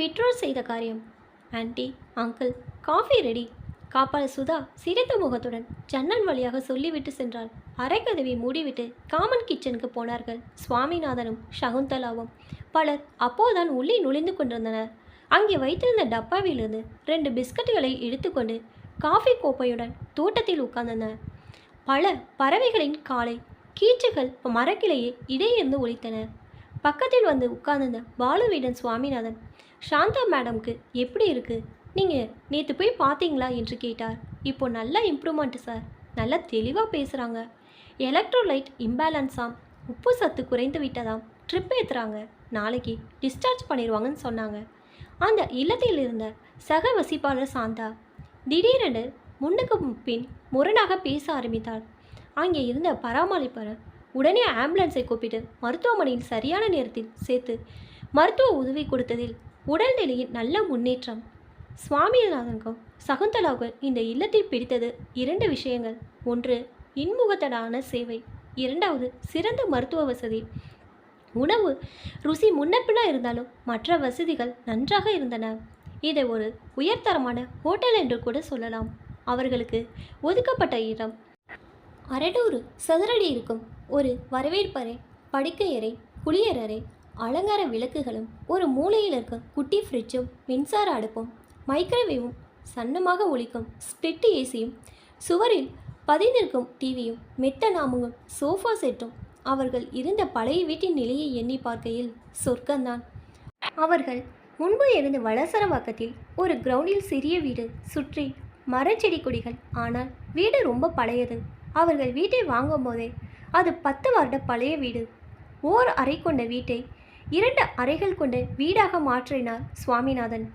பெற்றோர் செய்த காரியம். Aunty uncle coffee ready. காப்பாளர் சுதா சிரித்த முகத்துடன் ஜன்னல் வழியாக சொல்லிவிட்டு சென்றாள். அரைக்கதவை மூடிவிட்டு காமன் கிச்சனுக்கு போனார்கள் சுவாமிநாதனும் சகுந்தலாவும். பலர் அப்போதுதான் உள்ளே நுழைந்து கொண்டிருந்தனர். அங்கே வைத்திருந்த டப்பாவிலிருந்து ரெண்டு பிஸ்கட்டுகளை எடுத்துக்கொண்டு காஃபி கோப்பையுடன் தோட்டத்தில் உட்கார்ந்தனர். பல பறவைகளின் காலை கீச்சுகள் மரக்கிளையே இடையிருந்து ஒழித்தன பக்கத்தில் வந்து உட்கார்ந்திருந்த பாலுவிடன் சுவாமிநாதன் சாந்தா மேடம்க்கு எப்படி இருக்குது நீங்கள் நேற்று போய் பார்த்தீங்களா என்று கேட்டார். இப்போ நல்லா இம்ப்ரூவ்மெண்ட் சார். நல்லா தெளிவாக பேசுகிறாங்க எலக்ட்ரோலைட் இம்பேலன்ஸாம் உப்பு சத்து குறைந்து விட்டதாம். ட்ரிப் ஏற்றுறாங்க நாளைக்கு டிஸ்சார்ஜ் பண்ணிடுவாங்கன்னு சொன்னாங்க. அந்த இல்லத்தில் இருந்த சக வசிப்பாளர் சாந்தா திடீரென்று முன்னுக்கு பின் முரணாக பேச ஆரம்பித்தாள். அங்கே இருந்த பராமரிப்பாளர் உடனே ஆம்புலன்ஸை கூப்பிட்டு மருத்துவமனையில் சரியான நேரத்தில் சேர்த்து மருத்துவ உதவி கொடுத்ததில் உடல்நிலையில் நல்ல முன்னேற்றம். சுவாமிநாதனுக்கும் சகுந்தலாவுக்கும் இந்த இல்லத்தை பிடித்தது இரண்டு விஷயங்கள். ஒன்று இன்முகத்தடான சேவை. இரண்டாவது சிறந்த மருத்துவ வசதி. உணவு ருசி முன்னப்பினா இருந்தாலும் மற்ற வசதிகள் நன்றாக இருந்தன. இதை ஒரு உயர்தரமான ஹோட்டல் என்று கூட சொல்லலாம். அவர்களுக்கு ஒதுக்கப்பட்ட இடம். அரடூறு சதுரடி இருக்கும் ஒரு வரவேற்பறை படுக்கையறை குளியலறை அலங்கார விளக்குகளும் ஒரு மூலையில் இருக்க குட்டி ஃப்ரிட்ஜும் மின்சார அடுப்பும் மைக்ரோவேவும் சன்னமாக ஒழிக்கும் ஸ்பிளிட் ஏசியும் சுவரில் பதிந்திருக்கும் டிவியும் மெத்த நாமும் சோஃபா செட்டும் அவர்கள் இருந்த பழைய வீட்டின் நிலையை எண்ணி பார்க்கையில் சொர்க்கம்தான். அவர்கள் முன்பு இருந்த வளசரவாக்கத்தில் ஒரு கிரவுண்டில் சிறிய வீடு சுற்றி மரச்செடி கொடிகள். ஆனால் வீடு ரொம்ப பழையது. அவர்கள் வீட்டை வாங்கும் போதே அது பத்து வருட பழைய வீடு. ஓர் அறை கொண்ட வீட்டை இரண்டு அறைகள் கொண்ட வீடாக மாற்றினார் சுவாமிநாதன்.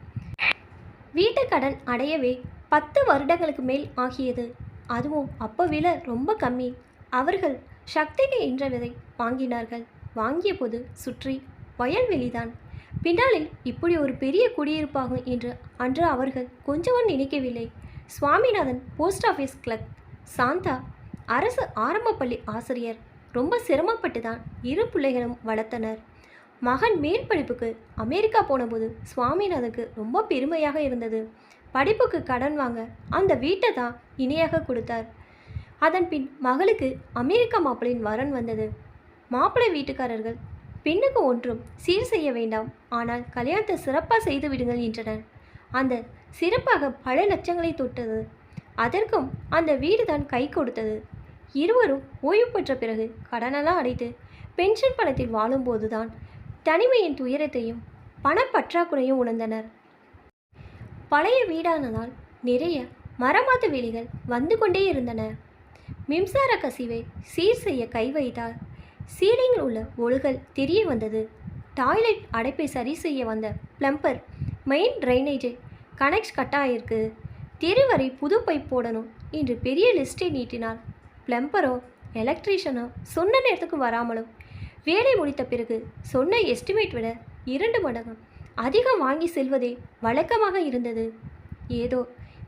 வீட்டு கடன் அடையவே பத்து வருடங்களுக்கு மேல் ஆகியது. அதுவும் அப்போ விலை ரொம்ப கம்மி. அவர்கள் சக்திக்கு விதை வாங்கினார்கள். வாங்கிய போது சுற்றி வயல்வெளிதான் பின்னாளில் இப்படி ஒரு பெரிய குடியிருப்பாகும் என்று அன்று அவர்கள் கொஞ்சமும் நினைக்கவில்லை. Swaminathan post office clerk Shanta அரசு ஆரம்ப பள்ளி ஆசிரியர் ரொம்ப சிரமப்பட்டு தான் இரு பிள்ளைகளும் வளர்த்தனர். மகன் மேல் படிப்புக்கு அமெரிக்கா போனபோது சுவாமிநாதனுக்கு ரொம்ப பெருமையாக இருந்தது. படிப்புக்கு கடன் வாங்க அந்த வீட்டை தான் இணையாக கொடுத்தார். அதன் பின் மகளுக்கு அமெரிக்கா மாப்பிள்ளையின் வரன் வந்தது. மாப்பிள்ளை வீட்டுக்காரர்கள் பெண்ணுக்கு ஒன்றும் சீர் செய்ய வேண்டாம் ஆனால் கல்யாணத்தை சிறப்பாக செய்து விடுங்கள் என்றனர். அந்த சிறப்பாக பல லட்சங்களை தொட்டது. அதற்கும் அந்த வீடு தான் கை கொடுத்தது. இருவரும் ஓய்வு பெற்ற பிறகு கடனெல்லாம் அடைத்து பென்ஷன் பணத்தில் வாழும்போதுதான் தனிமையின் துயரத்தையும் பணப்பற்றாக்குறையும் உணர்ந்தனர். பழைய வீடானதால் நிறைய மரமாத்து வேலிகள் வந்து கொண்டே இருந்தன. மின்சார கசிவை சீர் செய்ய கை வைத்தால் சீலிங்கில் உள்ள ஒழுகல் தெரிய வந்தது. டாய்லெட் அடைப்பை சரி செய்ய வந்த பிளம்பர் மெயின் ட்ரைனேஜை கனெக்ட் கட்டாயிருக்கு. தெருவரை புது பைப் போடணும் என்று பெரிய லிஸ்ட்டை நீட்டினார் பிளம்பரோ எலக்ட்ரீஷனோ சொன்ன நேரத்துக்கு வராமலும் வேலை முடித்த பிறகு சொன்ன எஸ்டிமேட் விட இரண்டு மடங்கு அதிகம் வாங்கி செல்வதே வழக்கமாக இருந்தது. ஏதோ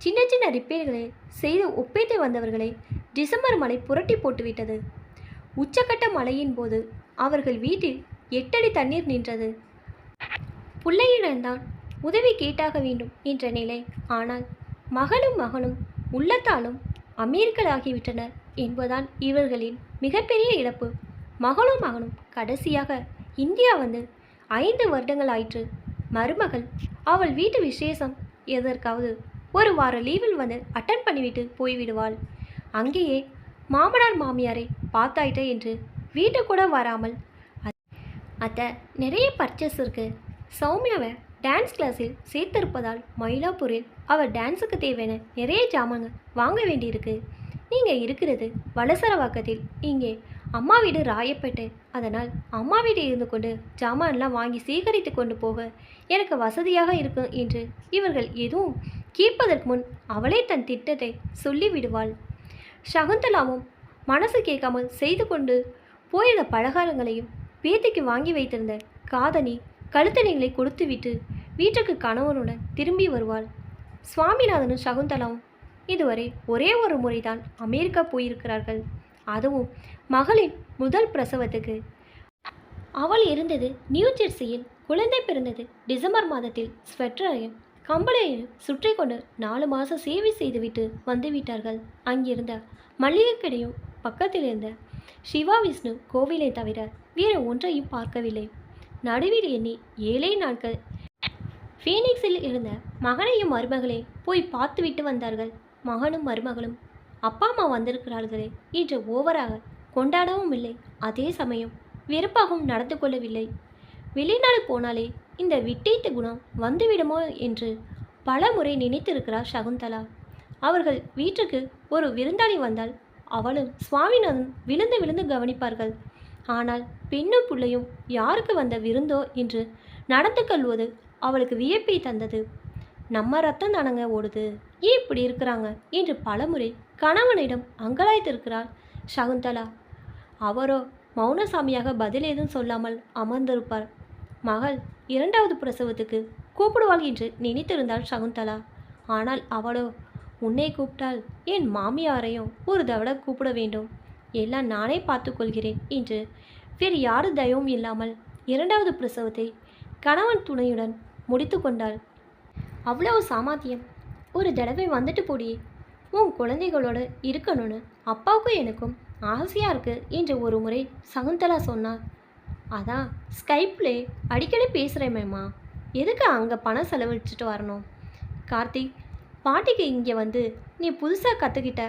சின்ன சின்ன ரிப்பேர்களை செய்து ஒப்பைத்து வந்தவர்களை டிசம்பர் மழை புரட்டி போட்டுவிட்டது. உச்சக்கட்ட மழையின் போது அவர்கள் வீட்டில் எட்டடி தண்ணீர் நின்றது. பிள்ளையிடம்தான் உதவி கேட்டாக வேண்டும் என்ற நிலை. ஆனால் மகளும் மகனும் உள்ளத்தாலும் அமீர்களாகிவிட்டனர் என்பதுதான் இவர்களின் மிகப்பெரிய இழப்பு. மகளும் மகனும் கடைசியாக இந்தியா வந்து ஐந்து வருடங்கள் ஆயிற்று. மருமகள் அவள் வீட்டு விசேஷம். எதற்காவது ஒரு வார லீவில் வந்து அட்டன் பண்ணிவிட்டு போய்விடுவாள். அங்கேயே மாமனார் மாமியாரை பார்த்தாயிட்டே என்று வீட்டு கூட வராமல். அத்தை நிறைய பர்ச்சேஸ் இருக்குது சௌமியாவை டான்ஸ் கிளாஸில் சேர்த்திருப்பதால் மயிலாப்பூரில் அவள் டான்ஸுக்கு தேவையான நிறைய ஜாமான்கள் வாங்க வேண்டியிருக்கு. நீங்கள் இருக்கிறது வலசரவாக்கத்தில். இங்கே அம்மா வீடு ராயப்பேட்டை. அதனால் அம்மா வீடு இருந்து கொண்டு ஜாமான்லாம் வாங்கி சேகரித்து கொண்டு போக எனக்கு வசதியாக இருக்கும் என்று இவர்கள் எதுவும் கேட்பதற்கு முன் அவளே தன் திட்டத்தை சொல்லிவிடுவாள். சகுந்தலாவும் மனசு கேட்காமல் செய்து கொண்டு போயிருந்த பலகாரங்களையும் பேத்திக்கு வாங்கி வைத்திருந்த காதணி கழுத்தணிகளை கொடுத்துவிட்டு வீட்டுக்கு கணவனுடன் திரும்பி வருவாள். சுவாமிநாதனும் சகுந்தலாவும் இதுவரை ஒரே ஒரு முறைதான் அமெரிக்கா போயிருக்கிறார்கள். அதுவும் மகளின் முதல் பிரசவத்துக்கு. அவள் இருந்தது நியூ ஜெர்சியில். குழந்தை பிறந்தது டிசம்பர் மாதத்தில். ஸ்வெட்டரையும் கம்பளையும் சுற்றி கொண்டு நாலு மாதம் சேவை செய்துவிட்டு வந்து விட்டார்கள். அங்கிருந்த மளிகை கடையும் பக்கத்தில் இருந்த சிவா விஷ்ணு கோவிலை தவிர வேறு ஒன்றையும் பார்க்கவில்லை. நடுவில் எண்ணி ஏழே நாட்கள் ஃபீனிக்ஸில் இருந்த மகனையும் மருமகளே போய் பார்த்துவிட்டு வந்தார்கள். மகனும் மருமகளும் அப்பா அம்மா வந்திருக்கிறார்களே என்று ஓவராக கொண்டாடவும் இல்லை. அதே சமயம் வெறுப்பாகவும் நடந்து கொள்ளவில்லை. வெளிநாடு போனாலே இந்த விட்டீட்டு குணம் வந்துவிடுமோ என்று பல முறை நினைத்திருக்கிறார் சகுந்தலா. அவர்கள் வீட்டுக்கு ஒரு விருந்தாளி வந்தால் அவளும் சுவாமிநாதன் விழுந்து விழுந்து கவனிப்பார்கள். ஆனால் பெண்ணும் பிள்ளையும் யாருக்கு வந்த விருந்தோ என்று நடந்து கொள்வது அவளுக்கு வியப்பை தந்தது. நம்ம ரத்தம் தானங்க ஓடுது. ஏன் இப்படி இருக்கிறாங்க? என்று பலமுறை கணவனிடம் அங்கலாய்த்திருக்கிறாள் சகுந்தலா. அவரோ மௌனசாமியாக பதில் ஏதும் சொல்லாமல் அமர்ந்திருப்பார். மகள் இரண்டாவது பிரசவத்துக்கு கூப்பிடுவாள் என்று நினைத்திருந்தாள் சகுந்தலா. ஆனால் அவளோ உன்னை கூப்பிட்டால் என் மாமியாரையும் ஒரு தவிர கூப்பிட வேண்டும். எல்லாம் நானே பார்த்துக்கொள்கிறேன் என்று. வேறு யாரு தயவும் இல்லாமல் இரண்டாவது பிரசவத்தை கணவன் துணையுடன் முடித்து கொண்டாள். அவ்வளவு சாமாத்தியம் ஒரு தடவை வந்துட்டு போடி உன் குழந்தைகளோடு இருக்கணும்னு அப்பாவுக்கும் எனக்கும் ஆசையாக இருக்குது என்று ஒரு முறை சகுந்தலா சொன்னார் அதான் ஸ்கைப்லே அடிக்கடி பேசுகிறேமேம்மா எதுக்கு அங்கே பணம் செலவழிச்சிட்டு வரணும்? கார்த்திக் பாட்டிக்கு இங்கே வந்து நீ புதுசாக கற்றுக்கிட்ட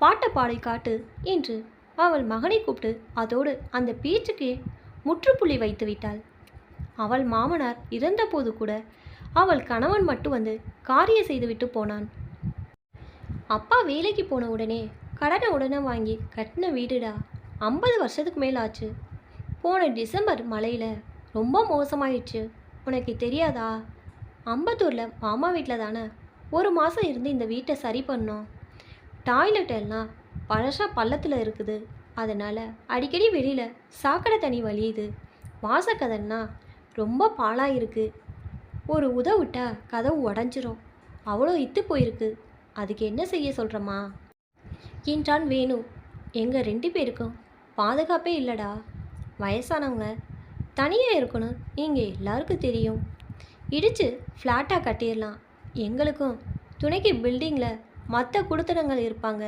பாட்டை பாடி காட்டு என்று அவள் மகனை கூப்பிட்டு அதோடு அந்த பேச்சுக்கு முற்றுப்புள்ளி வைத்து விட்டாள். அவள் மாமனார் இறந்தபோது கூட அவள் கணவன் மட்டும் வந்து காரியம் செய்துவிட்டு போனான். அப்பா வேலைக்கு போன உடனே கடனை உடனே வாங்கி கட்டின வீடுடா. ஐம்பது வருஷத்துக்கு மேல் ஆச்சு. போன டிசம்பர் மழையில் ரொம்ப மோசமாயிடுச்சு. உனக்கு தெரியாதா? அம்பத்தூரில் மாமா வீட்டில் தானே ஒரு மாதம் இருந்து இந்த வீட்டை சரி பண்ணோம். டாய்லெட் எல்லாம் பழசா பள்ளத்தில் இருக்குது. அதனால் அடிக்கடி வெளியில் சாக்கடை தண்ணி வலியுது வாசக்கதன்னா ரொம்ப பாழாக இருக்குது ஒரு உதவிட்டா கதவு உடஞ்சிரும். அவ்வளோ இத்து போயிருக்கு. அதுக்கு என்ன செய்ய சொல்கிறம்மா என்றான் வேணு. எங்கள் ரெண்டு பேருக்கும் பாதுகாப்பே இல்லைடா. வயசானவங்க தனியாக இருக்கணும். இங்கே எல்லாருக்கும் தெரியும். இடித்து ஃப்ளாட்டாக கட்டிடலாம். எங்களுக்கும் துணைக்கு பில்டிங்கில் மற்ற குடுத்தனங்கள் இருப்பாங்க.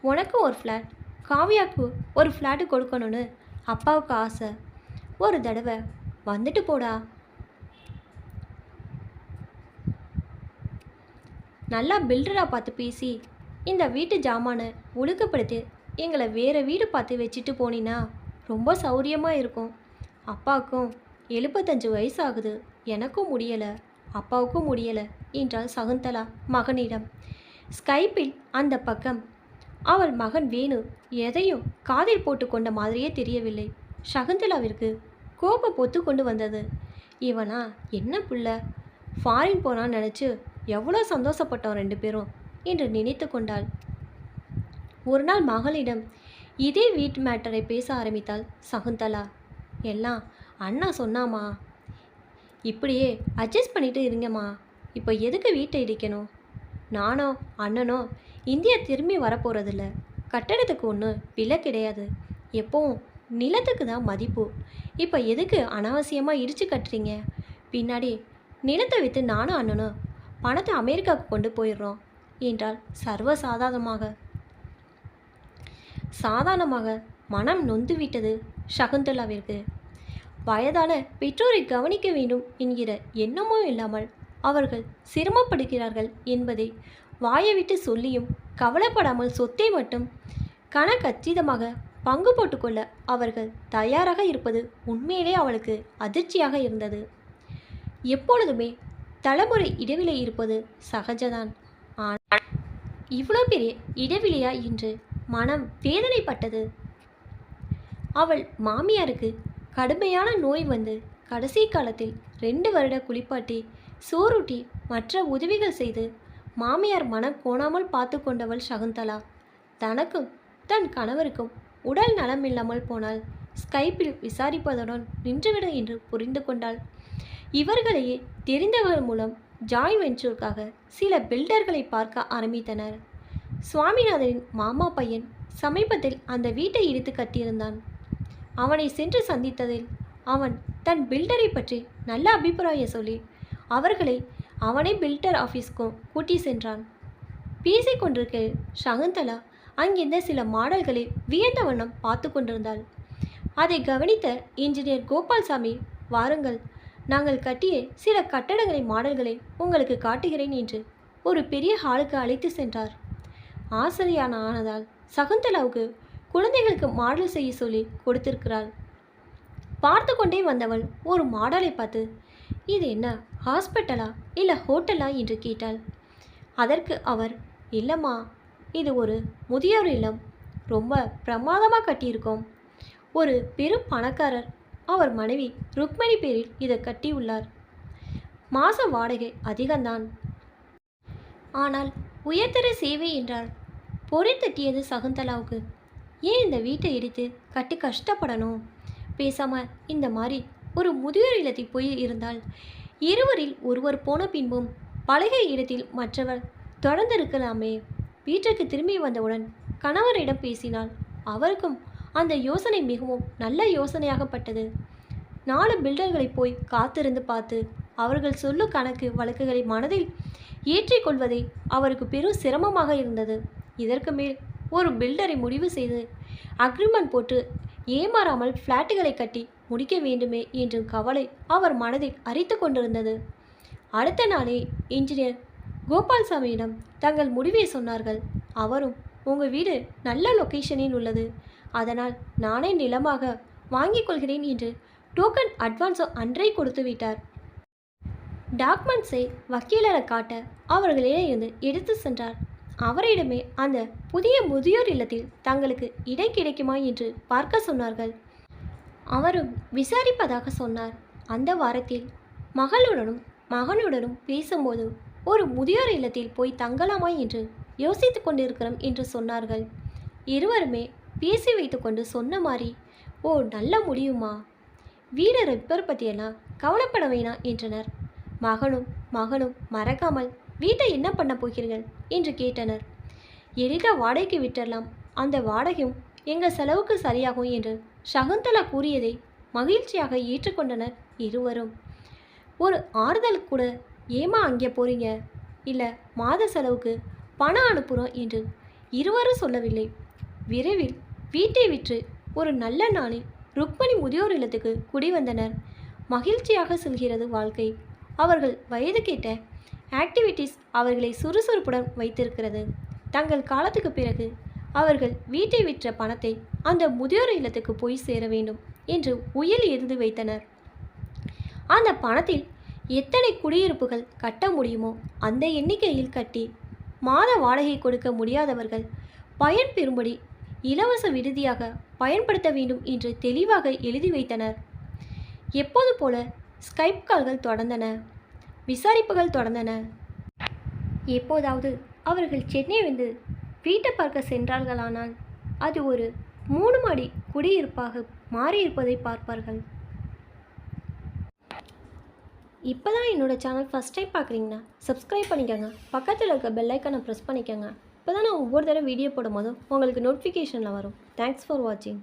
உனக்கும் ஒரு ஃப்ளாட் காவியாவுக்கு ஒரு ஃப்ளாட்டு கொடுக்கணும்னு அப்பாவுக்கு ஆசை. ஒரு தடவை வந்துட்டு போடா. நல்லா பில்டராக பார்த்து பேசி இந்த வீட்டு ஜாமானை ஒழுக்கப்படுத்தி எங்களை வேறு வீடு பார்த்து வச்சுட்டு போனீன்னா ரொம்ப சௌரியமாக இருக்கும். அப்பாவுக்கும் எழுபத்தஞ்சு வயசு ஆகுது எனக்கும் முடியலை. அப்பாவுக்கும் முடியலை என்றாள் சகுந்தலா மகனிடம். ஸ்கைப்பில் அந்த பக்கம். அவள் மகன் வேணு எதையும் காதில் போட்டு கொண்ட மாதிரியே தெரியவில்லை. சகுந்தலாவிற்கு கோபம் பொத்து கொண்டு வந்தது. இவனா? என்ன புள்ள? ஃபாரின் போனான்னு நினச்சி எவ்வளோ சந்தோஷப்பட்டோம் ரெண்டு பேரும். என்று நினைத்து கொண்டாள். ஒரு நாள் மகளிடம் இதே வீட்டு மேட்டரை பேச ஆரம்பித்தாள் சகுந்தலா எல்லாம் அண்ணா சொன்னாமா? இப்படியே அட்ஜஸ்ட் பண்ணிட்டு இருங்கம்மா. இப்போ எதுக்கு வீட்டை இடிக்கணும்? நானோ அண்ணனோ இந்தியா திரும்பி வரப்போகிறதில்ல கட்டடத்துக்கு ஒன்றும் விலை கிடையாது. எப்போவும் நிலத்துக்கு தான் மதிப்பு. இப்போ எதுக்கு அனாவசியமாக இடிச்சு கட்டுறீங்க? பின்னாடி நிலத்தை விற்று நானும் அண்ணனும் பணத்தை அமெரிக்காவுக்கு கொண்டு போயிடுறோம். என்றால் சர்வசாதாரணமாக. சாதாரணமாக மனம் நொந்துவிட்டது சகுந்தலாவிற்கு. வயதான பெற்றோரை கவனிக்க வேண்டும் என்கிற எண்ணமும் இல்லாமல் அவர்கள் சிரமப்படுகிறார்கள் என்பதை வாயை விட்டு சொல்லியும் கவலைப்படாமல் சொத்தை மட்டும் கணக்கச்சிதமாக பங்கு போட்டுக்கொள்ள அவர்கள் தயாராக இருப்பது உண்மையிலே அவளுக்கு அதிர்ச்சியாக இருந்தது. எப்பொழுதுமே தலைமுறை இடைவெளி இருப்பது சகஜதான் இவ்வளோ பெரிய இடைவெளியா என்று மனம் வேதனைப்பட்டது? அவள் மாமியாருக்கு கடுமையான நோய் வந்து கடைசி காலத்தில் ரெண்டு வருட குளிப்பாட்டி சோறுட்டி மற்ற உதவிகள் செய்து மாமியார் மனம் கோணாமல் பார்த்து கொண்டவள் சகுந்தலா. தனக்கும் தன் கணவருக்கும் உடல் நலம் இல்லாமல் போனால் ஸ்கைப்பில் விசாரிப்பதுடன் நின்றுவிட என்று புரிந்து கொண்டாள். இவர்களையே தெரிந்தவர் மூலம் ஜாய் வெஞ்சூருக்காக சில பில்டர்களை பார்க்க ஆரம்பித்தனர். சுவாமிநாதனின் மாமா பையன் சமீபத்தில் அந்த வீட்டை இடித்து கட்டியிருந்தான். அவனை சென்று சந்தித்ததில் அவன் தன் பில்டரை பற்றி நல்ல அபிப்பிராயம் சொல்லி அவர்களை அவனே பில்டர் ஆஃபீஸ்க்கும் கூட்டி சென்றான். பேசி கொண்டிருக்க சகுந்தலா அங்கிருந்த சில மாடல்களை வியந்த வண்ணம் பார்த்து கொண்டிருந்தாள். அதை கவனித்த இன்ஜினியர் கோபால்சாமி வாருங்கள் நாங்கள் கட்டிய சில கட்டடங்களை மாடல்களை உங்களுக்கு காட்டுகிறேன் என்று ஒரு பெரிய ஹாலுக்கு அழைத்து சென்றார். ஆசிரியான ஆனதால் சகுந்தலாவுக்கு குழந்தைகளுக்கு மாடல் செய்ய சொல்லி கொடுத்திருக்கிறாள் பார்த்து கொண்டே வந்தவள் ஒரு மாடலை பார்த்து இது என்ன ஹாஸ்பிட்டலா இல்லை ஹோட்டலா? என்று கேட்டாள். அதற்கு அவர் இல்லைம்மா இது ஒரு முதியோர் இல்லம். ரொம்ப பிரமாதமாக கட்டியிருக்கோம். ஒரு பெரும் பணக்காரர் அவர் மனைவி ருக்மணி பேரில் இதை கட்டியுள்ளார். மாச வாடகை அதிகம்தான். ஆனால் உயர்தர சேவை என்றால் பொறி தட்டியது சகுந்தலாவுக்கு. ஏன் இந்த வீட்டை இடித்து கட்டி கஷ்டப்படணும்? பேசாம இந்த மாதிரி ஒரு முதியோர் இல்லத்தில் போய் இருந்தால் இருவரில் ஒருவர் போன பின்பும் பழகிய இடத்தில் மற்றவர் தொடர்ந்து இருக்கலாமே வீட்டிற்கு திரும்பி வந்தவுடன் கணவரிடம் பேசினால் அவருக்கும் அந்த யோசனை மிகவும் நல்ல யோசனையாகப்பட்டது. நாலு பில்டர்களை போய் காத்திருந்து பார்த்து அவர்கள் சொல்லு கணக்கு வழக்குகளை மனதில் ஏற்றிக்கொள்வதே அவருக்கு பெரும் சிரமமாக இருந்தது. இதற்கு மேல் ஒரு பில்டரை முடிவு செய்து அக்ரிமெண்ட் போட்டு ஏமாறாமல் ஃப்ளாட்டுகளை கட்டி முடிக்க வேண்டுமே என்ற கவலை அவர் மனதில் அரித்து கொண்டிருந்தது. அடுத்த நாளே இன்ஜினியர் கோபால்சாமியிடம் தங்கள் முடிவை சொன்னார்கள். அவரும் உங்கள் வீடு நல்ல லொக்கேஷனில் உள்ளது. அதனால் நானே நிலமாக வாங்கிக் கொள்கிறேன் என்று டோக்கன் அட்வான்ஸோ அன்றே கொடுத்து விட்டார். டாக்குமெண்ட்ஸை வக்கீலரை காட்ட அவர்களிடம் இருந்து எடுத்து சென்றார். அவரிடமே அந்த புதிய முதியோர் இல்லத்தில் தங்களுக்கு இடம் கிடைக்குமா என்று பார்க்க சொன்னார்கள். அவரும் விசாரிப்பதாக சொன்னார். அந்த வாரத்தில் மகளுடனும் மகனுடனும் பேசும்போது ஒரு முதியோர் இல்லத்தில் போய் தங்கலாமா என்று யோசித்து கொண்டிருக்கிறோம் என்று சொன்னார்கள். இருவருமே பேசி வைத்துக்கொண்டு சொன்ன மாதிரி ஓ நல்ல முடியுமா? வீடு ரிப்பேர் பற்றியெல்லாம் கவலைப்பட வேணாம் என்றனர். மகனும் மகனும் மறக்காமல் வீட்டை என்ன பண்ண போகிறீர்கள்? என்று கேட்டனர். எளிதாக வாடகைக்கு விட்டுறலாம். அந்த வாடகையும் எங்கள் செலவுக்கு சரியாகும் என்று சகுந்தலா கூறியதை மகிழ்ச்சியாக ஏற்றுக்கொண்டனர் இருவரும். ஒரு ஆறுதல் கூட ஏமா அங்கே போறீங்க? இல்லை மாத செலவுக்கு பணம் அனுப்புகிறோம் என்று இருவரும் சொல்லவில்லை. விரைவில் வீட்டை விற்று ஒரு நல்ல நாளில் ருக்மணி முதியோர் இல்லத்துக்கு குடி வந்தனர். மகிழ்ச்சியாக செல்கிறது வாழ்க்கை. அவர்கள் வயது கேட்ட ஆக்டிவிட்டீஸ் அவர்களை சுறுசுறுப்புடன் வைத்திருக்கிறது. தங்கள் காலத்துக்கு பிறகு அவர்கள் வீட்டை விற்ற பணத்தை அந்த முதியோர் இல்லத்துக்கு போய் சேர வேண்டும் என்று உயில் எழுதி வைத்தனர். அந்த பணத்தில் எத்தனை குடியிருப்புகள் கட்ட முடியுமோ அந்த எண்ணிக்கையில் கட்டி மாத வாடகை கொடுக்க முடியாதவர்கள் பயன் பெறும்படி இலவச விடுதியாக பயன்படுத்த வேண்டும் என்று தெளிவாக எழுதி வைத்தனர். எப்போது போல ஸ்கைப் கால்கள் தொடர்ந்தன. விசாரிப்புகள் தொடர்ந்தன. எப்போதாவது அவர்கள் சென்னை வந்து வீட்டை பார்க்க சென்றார்களானால் அது ஒரு மூணு மாடி குடியிருப்பாக மாறியிருப்பதை பார்ப்பார்கள். இப்போ தான் என்னோடய சேனல் ஃபஸ்ட் டைம் பார்க்குறீங்கன்னா சப்ஸ்கிரைப் பண்ணிக்கோங்க. பக்கத்தில் இருக்க பெல்லைக்கனை ப்ரெஸ் பண்ணிக்கோங்க. அப்போ தான் நான் ஒவ்வொரு தடவை வீடியோ போடும்போதும் உங்களுக்கு நோட்டிஃபிகேஷனில் வரும். தேங்க்ஸ் ஃபார் வாட்சிங்